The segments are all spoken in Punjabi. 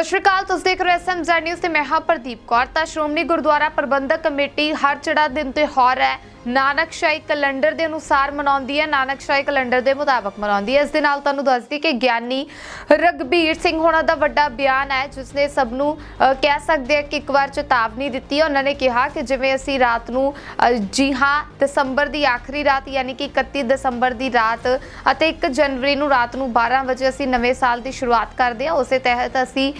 ਸਤਿ ਸ਼੍ਰੀ ਅਕਾਲ, ਤੁਸੀਂ ਦੇਖ ਰਹੇ ਹੋ ਐਸਐਮਜ਼ੈਡ ਨਿਊਜ਼ ਤੇ ਮੈਂ ਹਾਂ ਪ੍ਰਦੀਪ ਕੌਰ। ਤਾਂ ਸ਼੍ਰੋਮਣੀ ਗੁਰਦੁਆਰਾ ਪ੍ਰਬੰਧਕ ਕਮੇਟੀ ਹਰ ਚੜਾ ਦਿਨ ਤਿਉਹਾਰ ਹੈ। ਨਾਨਕਸ਼ਾਹੀ ਕੈਲੰਡਰ ਦੇ ਅਨੁਸਾਰ ਮਨਾਉਂਦੀ ਹੈ ਨਾਨਕਸ਼ਾਹੀ ਕੈਲੰਡਰ ਦੇ ਮੁਤਾਬਕ ਮਨਾਉਂਦੀ ਹੈ। ਇਸ ਦੇ ਨਾਲ ਤੁਹਾਨੂੰ ਦੱਸਦੀ ਕਿ ਗਿਆਨੀ ਰਗਬੀਰ ਸਿੰਘ ਹੋਣਾ ਦਾ ਵੱਡਾ ਬਿਆਨ ਹੈ, ਜਿਸ ਨੇ ਸਭ ਨੂੰ ਕਹਿ ਸਕਦੇ ਆ ਕਿ ਇੱਕ ਵਾਰ ਚੇਤਾਵਨੀ ਦਿੱਤੀ ਹੈ। ਉਹਨਾਂ ਨੇ ਕਿਹਾ ਕਿ ਜਿਵੇਂ ਅਸੀਂ ਰਾਤ ਨੂੰ ਜੀ ਹਾਂ, ਦਸੰਬਰ ਦੀ ਆਖਰੀ ਰਾਤ, ਯਾਨੀ ਕਿ 31 ਦਸੰਬਰ ਦੀ ਰਾਤ ਅਤੇ 1 ਜਨਵਰੀ ਨੂੰ ਰਾਤ ਨੂੰ 12 ਵਜੇ ਅਸੀਂ ਨਵੇਂ ਸਾਲ ਦੀ ਸ਼ੁਰੂਆਤ ਕਰਦੇ ਹਾਂ, ਉਸੇ ਤਹਿਤ ਅਸੀਂ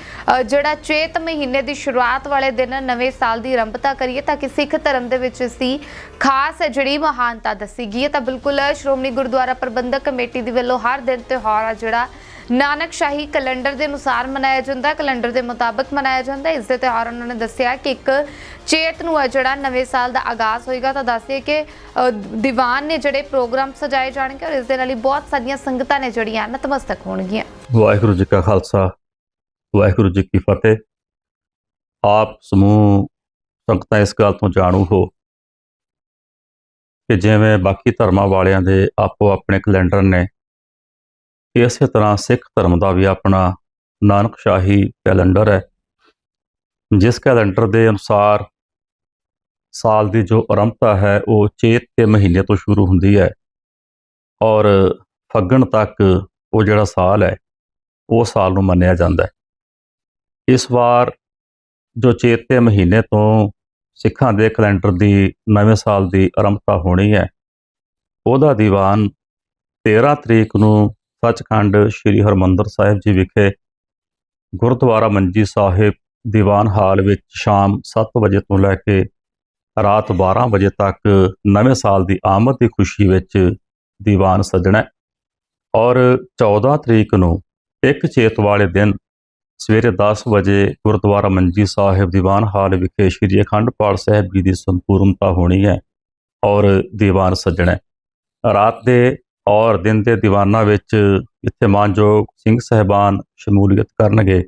ਜਿਹੜਾ ਚੇਤ ਮਹੀਨੇ ਦੀ ਸ਼ੁਰੂਆਤ ਵਾਲੇ ਦਿਨ ਨਵੇਂ ਸਾਲ ਦੀ ਆਰੰਭਤਾ ਕਰੀਏ ਤਾਂ ਕਿ ਸਿੱਖ ਧਰਮ ਦੇ ਵਿੱਚ ਅਸੀਂ ਖਾਸ ਜਿਹੜੀ ਮਹਾਨਤਾ ਦੱਸੀ ਗਈ ਹੈ ਤਾਂ ਬਿਲਕੁਲ ਸ਼੍ਰੋਮਣੀ ਗੁਰਦੁਆਰਾ ਪ੍ਰਬੰਧਕ ਕਮੇਟੀ ਦੀ ਵੱਲੋਂ ਹਰ ਦਿਨ ਤਿਉਹਾਰ ਆ ਜਿਹੜਾ ਨਾਨਕਸ਼ਾਹੀ ਕੈਲੰਡਰ ਦੇ ਅਨੁਸਾਰ ਮਨਾਇਆ ਜਾਂਦਾ ਕੈਲੰਡਰ ਦੇ ਮੁਤਾਬਕ ਮਨਾਇਆ ਜਾਂਦਾ ਇਸ ਦੇ ਤਿਉਹਾਰ ਉਹਨਾਂ ਨੇ ਦੱਸਿਆ ਕਿ ਇੱਕ ਚੇਤ ਨੂੰ ਹੈ ਜਿਹੜਾ ਨਵੇਂ ਸਾਲ ਦਾ ਆਗਾਜ਼ ਹੋਏਗਾ ਤਾਂ ਦੱਸਿਆ ਕਿ ਦੀਵਾਨ ਨੇ ਜਿਹੜੇ ਪ੍ਰੋਗਰਾਮ ਸਜਾਏ ਜਾਣਗੇ ਔਰ ਇਸ ਦੇ ਨਾਲ ਹੀ ਬਹੁਤ ਸਾਰੀਆਂ ਸੰਗਤਾਂ ਨੇ ਜਿਹੜੀਆਂ ਨਤਮਸਤਕ ਹੋਣਗੀਆਂ। ਵਾਹਿਗੁਰੂ ਜੀ ਕਾ ਖਾਲਸਾ, ਵਾਹਿਗੁਰੂ ਜੀ ਕੀ ਫਤਿਹ। ਆਪ ਸਮੂਹ ਸੰਗਤਾਂ ਇਸ ਗੱਲ ਤੋਂ ਜਾਣੂ ਹੋ ਕਿ ਜਿਵੇਂ ਬਾਕੀ ਧਰਮਾਂ ਵਾਲਿਆਂ ਦੇ ਆਪੋ ਆਪਣੇ ਕੈਲੰਡਰ ਨੇ ਇਸੇ ਤਰ੍ਹਾਂ ਸਿੱਖ ਧਰਮ ਦਾ ਵੀ ਆਪਣਾ ਨਾਨਕ ਸ਼ਾਹੀ ਕੈਲੰਡਰ ਹੈ। ਜਿਸ ਕੈਲੰਡਰ ਦੇ ਅਨੁਸਾਰ ਸਾਲ ਦੀ ਜੋ ਆਰੰਭਤਾ ਹੈ, ਉਹ ਚੇਤ ਦੇ ਮਹੀਨੇ ਤੋਂ ਸ਼ੁਰੂ ਹੁੰਦੀ ਹੈ ਔਰ ਫੱਗਣ ਤੱਕ ਉਹ ਜਿਹੜਾ ਸਾਲ ਹੈ, ਉਹ ਸਾਲ ਨੂੰ ਮੰਨਿਆ ਜਾਂਦਾ ਹੈ। ਇਸ ਵਾਰ ਜੋ ਚੇਤ ਦੇ ਮਹੀਨੇ ਤੋਂ ਸਿੱਖਾਂ ਦੇ ਕੈਲੰਡਰ ਦੀ ਨਵੇਂ ਸਾਲ ਦੀ ਆਰੰਭਤਾ ਹੋਣੀ ਹੈ। ਉਹਦਾ ਦੀਵਾਨ 13 ਤਰੀਕ ਨੂੰ ਸੱਚਖੰਡ ਸ੍ਰੀ ਹਰਮੰਦਰ ਸਾਹਿਬ ਜੀ ਵਿਖੇ ਗੁਰਦੁਆਰਾ ਮੰਜੀ ਸਾਹਿਬ ਦੀਵਾਨ ਹਾਲ ਵਿੱਚ ਸ਼ਾਮ 7 ਵਜੇ ਤੋਂ ਲੈ ਕੇ ਰਾਤ 12 ਵਜੇ ਤੱਕ ਨਵੇਂ ਸਾਲ ਦੀ ਆਮਦ ਦੀ ਖੁਸ਼ੀ ਵਿੱਚ ਦੀਵਾਨ ਸੱਜਣਾ ਔਰ 14 ਤਰੀਕ ਨੂੰ ਇੱਕ ਚੇਤ ਵਾਲੇ ਦਿਨ ਸਵੇਰੇ 10 ਵਜੇ ਗੁਰਦੁਆਰਾ ਮੰਜੀ ਸਾਹਿਬ ਦੀਵਾਨ ਹਾਲ ਵਿਖੇ ਸ੍ਰੀ ਅਖੰਡ ਪਾਠ ਸਾਹਿਬ ਜੀ ਦੀ ਸੰਪੂਰਨਤਾ ਹੋਣੀ ਹੈ ਔਰ ਦੀਵਾਨ ਸੱਜਣਾ ਰਾਤ ਦੇ ਔਰ ਦਿਨ ਦੇ ਦੀਵਾਨਾਂ ਵਿੱਚ ਇੱਥੇ ਮਾਨਯੋਗ ਸਿੰਘ ਸਹਿਬਾਨ ਸ਼ਮੂਲੀਅਤ ਕਰਨਗੇ।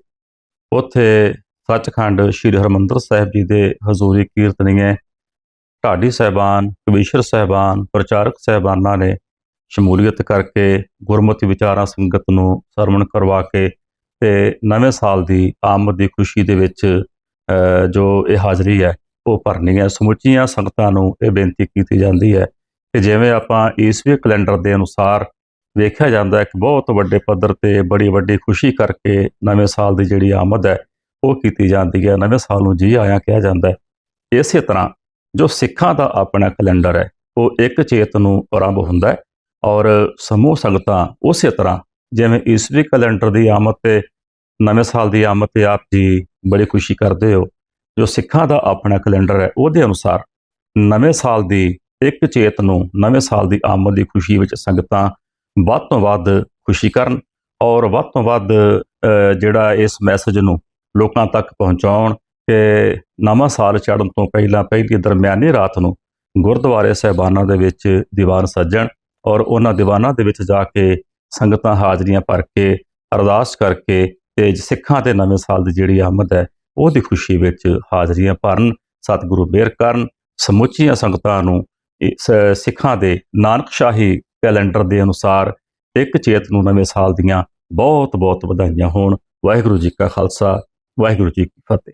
ਉੱਥੇ ਸੱਚਖੰਡ ਸ੍ਰੀ ਹਰਮੰਦਰ ਸਾਹਿਬ ਜੀ ਦੇ ਹਜ਼ੂਰੀ ਕੀਰਤਨੀਏ, ਢਾਡੀ ਸਹਿਬਾਨ, ਕਵੀਸ਼ਰ ਸਹਿਬਾਨ, ਪ੍ਰਚਾਰਕ ਸਹਿਬਾਨਾਂ ਨੇ ਸ਼ਮੂਲੀਅਤ ਕਰਕੇ ਗੁਰਮਤਿ ਵਿਚਾਰਾਂ ਸੰਗਤ ਨੂੰ ਸਰਵਣ ਕਰਵਾ ਕੇ ਤੇ ਨਵੇਂ ਸਾਲ ਦੀ ਆਮਦ ਦੀ ਖੁਸ਼ੀ ਦੇ ਵਿੱਚ ਜੋ ਇਹ ਹਾਜ਼ਰੀ ਹੈ, ਉਹ ਭਰਨੀ ਹੈ। ਸਮੁੱਚੀਆਂ ਸੰਗਤਾਂ ਨੂੰ ਇਹ ਬੇਨਤੀ ਕੀਤੀ ਜਾਂਦੀ ਹੈ ਕਿ ਜਿਵੇਂ ਆਪਾਂ ਈਸਵੀ ਕੈਲੰਡਰ ਦੇ ਅਨੁਸਾਰ ਵੇਖਿਆ ਜਾਂਦਾ ਹੈ ਕਿ ਬਹੁਤ ਵੱਡੇ ਪੱਧਰ ਤੇ ਬੜੀ ਵੱਡੀ ਖੁਸ਼ੀ ਕਰਕੇ ਨਵੇਂ ਸਾਲ ਦੀ ਜਿਹੜੀ ਆਮਦ ਹੈ, ਉਹ ਕੀਤੀ ਜਾਂਦੀ ਹੈ। ਨਵੇਂ ਸਾਲ ਨੂੰ ਜੀ ਆਇਆਂ ਕਿਹਾ ਜਾਂਦਾ ਹੈ। ਇਸੇ ਤਰ੍ਹਾਂ ਜੋ ਸਿੱਖਾਂ ਦਾ ਆਪਣਾ ਕੈਲੰਡਰ ਹੈ, ਉਹ ਇੱਕ ਚੇਤ ਨੂੰ ਆਰੰਭ ਹੁੰਦਾ ਹੈ ਔਰ ਸਮੂਹ ਸੰਗਤਾਂ ਉਸੇ ਤਰ੍ਹਾਂ ਜਿਵੇਂ ਈਸਵੀ ਕੈਲੰਡਰ ਦੀ ਆਮਦ ਤੇ ਨਵੇਂ ਸਾਲ ਦੀ ਆਮਦ ਤੇ ਆਪ ਜੀ ਬੜੀ ਖੁਸ਼ੀ ਕਰਦੇ ਹੋ। ਜੋ ਸਿੱਖਾਂ ਦਾ ਆਪਣਾ ਕੈਲੰਡਰ ਹੈ, ਉਹਦੇ ਅਨੁਸਾਰ ਨਵੇਂ ਸਾਲ ਦੀ ਇੱਕ ਚੇਤ ਨੂੰ ਨਵੇਂ ਸਾਲ ਦੀ ਆਮਦ ਦੀ ਖੁਸ਼ੀ ਵਿੱਚ ਸੰਗਤਾਂ ਵੱਧ ਤੋਂ ਵੱਧ ਖੁਸ਼ੀ ਕਰਨ ਔਰ ਵੱਧ ਤੋਂ ਵੱਧ ਜਿਹੜਾ ਇਸ ਮੈਸੇਜ ਨੂੰ ਲੋਕਾਂ ਤੱਕ ਪਹੁੰਚਾਉਣ ਕਿ ਨਵਾਂ ਸਾਲ ਚੜ੍ਹਨ ਤੋਂ ਪਹਿਲਾਂ ਪਹਿਲੀ ਦਰਮਿਆਨੀ ਰਾਤ ਨੂੰ ਗੁਰਦੁਆਰੇ ਸਹਿਬਾਨਾਂ ਦੇ ਵਿੱਚ ਦੀਵਾਨ ਸੱਜਣ ਔਰ ਉਹਨਾਂ ਦੀਵਾਨਾਂ ਦੇ ਵਿੱਚ ਜਾ ਕੇ ਸੰਗਤਾਂ ਹਾਜ਼ਰੀਆਂ ਭਰ ਕੇ, ਅਰਦਾਸ ਕਰਕੇ ਤੇ ਸਿੱਖਾਂ 'ਤੇ ਨਵੇਂ ਸਾਲ ਦੀ ਜਿਹੜੀ ਆਮਦ ਹੈ, ਉਹਦੀ ਖੁਸ਼ੀ ਵਿੱਚ ਹਾਜ਼ਰੀਆਂ ਭਰਨ, ਸਤਿਗੁਰੂ ਬੇਰ ਕਰਨ, ਸਮੁੱਚੀਆਂ ਸੰਗਤਾਂ ਨੂੰ ਇਸ ਸਿੱਖਾਂ ਦੇ ਨਾਨਕਸ਼ਾਹੀ ਕੈਲੰਡਰ ਦੇ ਅਨੁਸਾਰ ਇੱਕ ਚੇਤ ਨੂੰ ਨਵੇਂ ਸਾਲ ਦੀਆਂ ਬਹੁਤ ਬਹੁਤ ਵਧਾਈਆਂ ਹੋਣ। ਵਾਹਿਗੁਰੂ ਜੀ ਕਾ ਖਾਲਸਾ, ਵਾਹਿਗੁਰੂ ਜੀ ਕੀ ਫਤਿਹ।